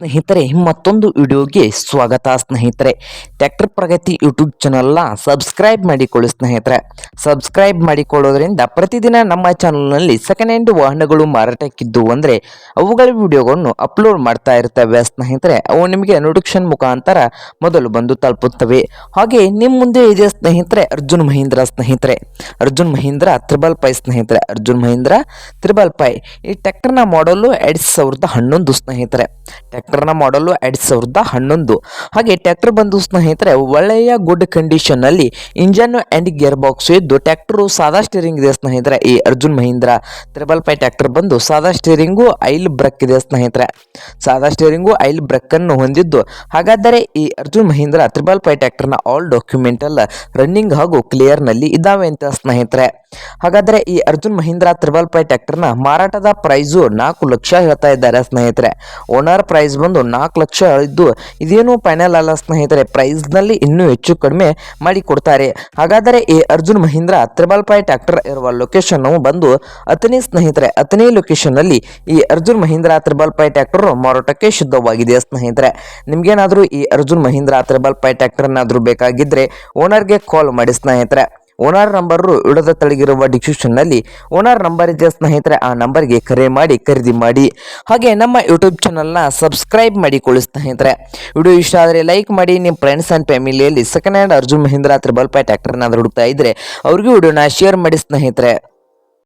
ಸ್ನೇಹಿತರೆ ಮತ್ತೊಂದು ವಿಡಿಯೋಗೆ ಸ್ವಾಗತ ಸ್ನೇಹಿತರೆ. ಟ್ರ್ಯಾಕ್ಟರ್ ಪ್ರಗತಿ ಯೂಟ್ಯೂಬ್ ಚಾನಲ್ನ ಸಬ್ಸ್ಕ್ರೈಬ್ ಮಾಡಿಕೊಳ್ಳಿ ಸ್ನೇಹಿತರೆ. ಸಬ್ಸ್ಕ್ರೈಬ್ ಮಾಡಿಕೊಳ್ಳೋದ್ರಿಂದ ಪ್ರತಿದಿನ ನಮ್ಮ ಚಾನಲ್ನಲ್ಲಿ ಸೆಕೆಂಡ್ ಹ್ಯಾಂಡ್ ವಾಹನಗಳು ಮಾರಾಟಕ್ಕಿದ್ದು ಅಂದರೆ ಅವುಗಳ ವಿಡಿಯೋಗಳನ್ನು ಅಪ್ಲೋಡ್ ಮಾಡ್ತಾ ಇರ್ತವೆ ಸ್ನೇಹಿತರೆ. ಅವು ನಿಮಗೆ ನೋಟಿಫಿಕೇಶನ್ ಮುಖಾಂತರ ಮೊದಲು ಬಂದು ತಲುಪುತ್ತವೆ. ಹಾಗೆ ನಿಮ್ಮ ಮುಂದೆ ಇದೆ ಸ್ನೇಹಿತರೆ ಅರ್ಜುನ್ ಮಹೀಂದ್ರ ಸ್ನೇಹಿತರೆ. ಅರ್ಜುನ್ ಮಹೀಂದ್ರ ತ್ರಿಬಲ್ ಪೈ ಸ್ನೇಹಿತರೆ. ಅರ್ಜುನ್ ಮಹೀಂದ್ರ ತ್ರಿಬಲ್ ಪೈ ಈ ಟ್ರ್ಯಾಕ್ಟರ್ನ ಮಾಡಲು ಎರಡು ಸಾವಿರದ ಹನ್ನೊಂದು ಸ್ನೇಹಿತರೆ. ಟ್ಯಾಕ್ಟರ್ನ ಮಾಡಲು ಎರಡು ಸಾವಿರದ ಹನ್ನೊಂದು. ಹಾಗೆ ಟ್ರ್ಯಾಕ್ಟರ್ ಬಂದು ಸ್ನೇಹಿತರೆ ಒಳ್ಳೆಯ ಗುಡ್ ಕಂಡೀಷನ್ನಲ್ಲಿ ಇಂಜನ್ ಆ್ಯಂಡ್ ಗೇರ್ ಬಾಕ್ಸ್ ಇದ್ದು ಟ್ರ್ಯಾಕ್ಟರ್ ಸಾದಾ ಸ್ಟೀರಿಂಗ್ ಇದೆ ಸ್ನೇಹಿತರೆ, ಈ Arjun Mahindra triple five tractor ಬಂದು ಸಾದಾ ಸ್ಟೀರಿಂಗು ಐಲ್ ಬ್ರಕ್ ಇದೆ ಸ್ನೇಹಿತರೆ. ಸಾದಾ ಸ್ಟೀರಿಂಗು ಐಲ್ ಬ್ರಕ್ ಅನ್ನು ಹೊಂದಿದ್ದು, ಹಾಗಾದರೆ ಈ ಅರ್ಜುನ್ ಮಹೀಂದ್ರ ತ್ರಿಬಲ್ ಪೈ ಟ್ರ್ಯಾಕ್ಟರ್ನ ಆಲ್ ಡಾಕ್ಯುಮೆಂಟಲ್ ರನ್ನಿಂಗ್ ಹಾಗೂ ಕ್ಲಿಯರ್ನಲ್ಲಿ ಇದ್ದಾವೆ ಅಂತ ಸ್ನೇಹಿತರೆ. ಹಾಗಾದರೆ ಈ ಅರ್ಜುನ್ ಮಹೀಂದ್ರ ತ್ರಿಬಲ್ ಪೈ ಟ್ರ್ಯಾಕ್ಟರ್ನ ಮಾರಾಟದ ಪ್ರೈಸು ನಾಲ್ಕು ಲಕ್ಷ ಹೇಳ್ತಾ ಇದ್ದಾರೆ ಸ್ನೇಹಿತರೆ. ಓನರ್ ಪ್ರೈಸ್ ಬಂದು ನಾಲ್ಕು ಲಕ್ಷ ಇದ್ದು ಇದೇನು ಫೈನಲ್ ಅಲ್ಲ ಸ್ನೇಹಿತರೆ. ಪ್ರೈಸ್ನಲ್ಲಿ ಇನ್ನೂ ಹೆಚ್ಚು ಕಡಿಮೆ ಮಾಡಿ ಕೊಡ್ತಾರೆ. ಹಾಗಾದರೆ ಈ Arjun Mahindra triple five tractor ಇರುವ ಲೊಕೇಶನ್ ಬಂದು ಅತನಿ ಸ್ನೇಹಿತರೆ ಅತನಿ ಲೊಕೇಶನ್ನಲ್ಲಿ ಈ Arjun Mahindra triple five tractor ಮಾರಾಟಕ್ಕೆ ಶುದ್ಧವಾಗಿದೆ ಸ್ನೇಹಿತರೆ. ನಿಮ್ಗೇನಾದರೂ ಈ ಅರ್ಜುನ್ ಮಹೀಂದ್ರ ತ್ರಿಬಲ್ ಪೈ ಟ್ಯಾಕ್ಟರ್ನಾದರೂ ಬೇಕಾಗಿದ್ದರೆ ಓನರ್ಗೆ ಕಾಲ್ ಮಾಡಿ ಸ್ನೇಹಿತರೆ. ಓನರ್ ನಂಬರು ಇಡದ ತಳಗಿರುವ ಡಿಸ್ಕ್ರಿಪ್ಷನ್ನಲ್ಲಿ ಓನರ್ ನಂಬರ್ ಇದೆ ಸ್ನೇಹಿತರೆ, ಆ ನಂಬರ್ಗೆ ಕರೆ ಮಾಡಿ, ಖರೀದಿ ಮಾಡಿ. ಹಾಗೆ ನಮ್ಮ ಯೂಟ್ಯೂಬ್ ಚಾನಲ್ನ ಸಬ್ಸ್ಕ್ರೈಬ್ ಮಾಡಿಕೊಳ್ಳಿ ಸ್ನೇಹಿತರೆ. ವಿಡಿಯೋ ಇಷ್ಟ ಆದರೆ ಲೈಕ್ ಮಾಡಿ, ನಿಮ್ಮ ಫ್ರೆಂಡ್ಸ್ ಆ್ಯಂಡ್ ಫ್ಯಾಮಿಲಿಯಲ್ಲಿ second hand Arjun Mahindra triple five ಟ್ಯಾಕ್ಟರ್ನಾದ್ರೂ ಹುಡುಕ್ತಾ ಇದ್ದರೆ ಅವ್ರಿಗೂ ವಿಡಿಯೋನ ಶೇರ್ ಮಾಡಿ ಸ್ನೇಹಿತರೆ.